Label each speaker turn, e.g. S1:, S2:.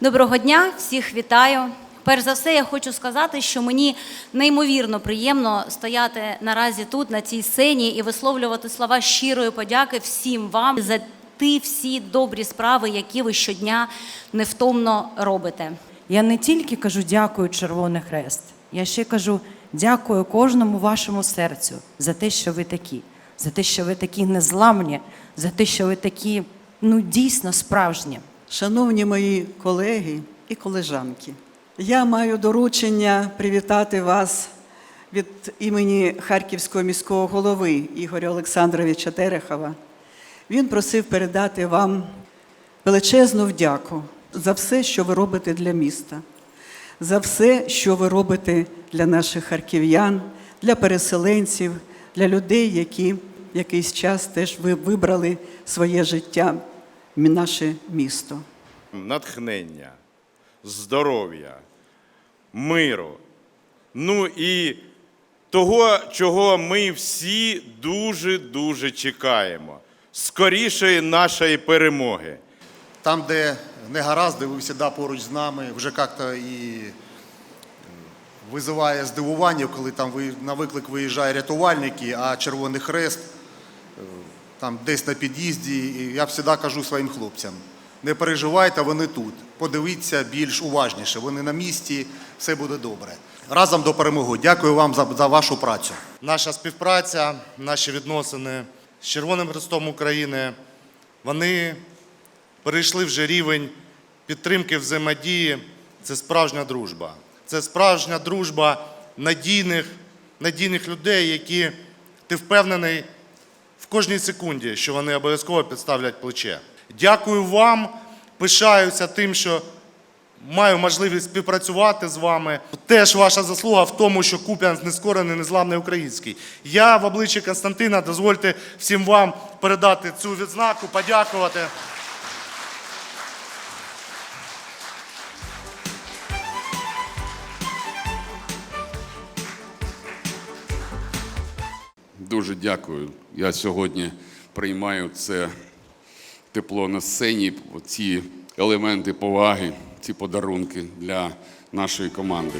S1: Доброго дня, всіх вітаю. Перш за все, я хочу сказати, що мені неймовірно приємно стояти наразі тут, на цій сцені, і висловлювати слова щирої подяки всім вам за ті всі добрі справи, які ви щодня невтомно робите.
S2: Я не тільки кажу дякую, Червоний Хрест, я ще кажу дякую кожному вашому серцю за те, що ви такі, за те, що ви такі незламні, за те, що ви такі ну дійсно справжні.
S3: Шановні мої колеги і колежанки, я маю доручення привітати вас від імені Харківського міського голови Ігоря Олександровича Терехова. Він просив передати вам величезну вдяку за все, що ви робите для міста, за все, що ви робите для наших харків'ян, для переселенців, для людей, які якийсь час теж ви вибрали своє життя, наше місто.
S4: натхнення, здоров'я, миру. Ну і того, чого ми всі дуже-дуже чекаємо. Скорішої нашої перемоги.
S5: Там, де не гаразди, ви завжди поруч з нами, вже як-то і визиває здивування, коли там ви- на виклик виїжджає рятувальники, а Червоний Хрест там десь на під'їзді. І я завжди кажу своїм хлопцям: не переживайте, вони тут. Подивіться більш уважніше. Вони на місці, все буде добре. Разом до перемоги. Дякую вам за, за вашу працю.
S6: Наша співпраця, наші відносини з Червоним Хрестом України, вони перейшли вже рівень підтримки взаємодії. Це справжня дружба. Це справжня дружба надійних, надійних людей, які ти впевнений в кожній секунді, що вони обов'язково підставлять плече. Дякую вам, пишаюся тим, що маю можливість співпрацювати з вами. Теж ваша заслуга в тому, що Куп'ян нескорений, незламний український. Я в обличчі Константина дозвольте всім вам передати цю відзнаку, подякувати.
S7: Дуже дякую. Я сьогодні приймаю це тепло на сцені, ці елементи поваги, ці подарунки для нашої команди.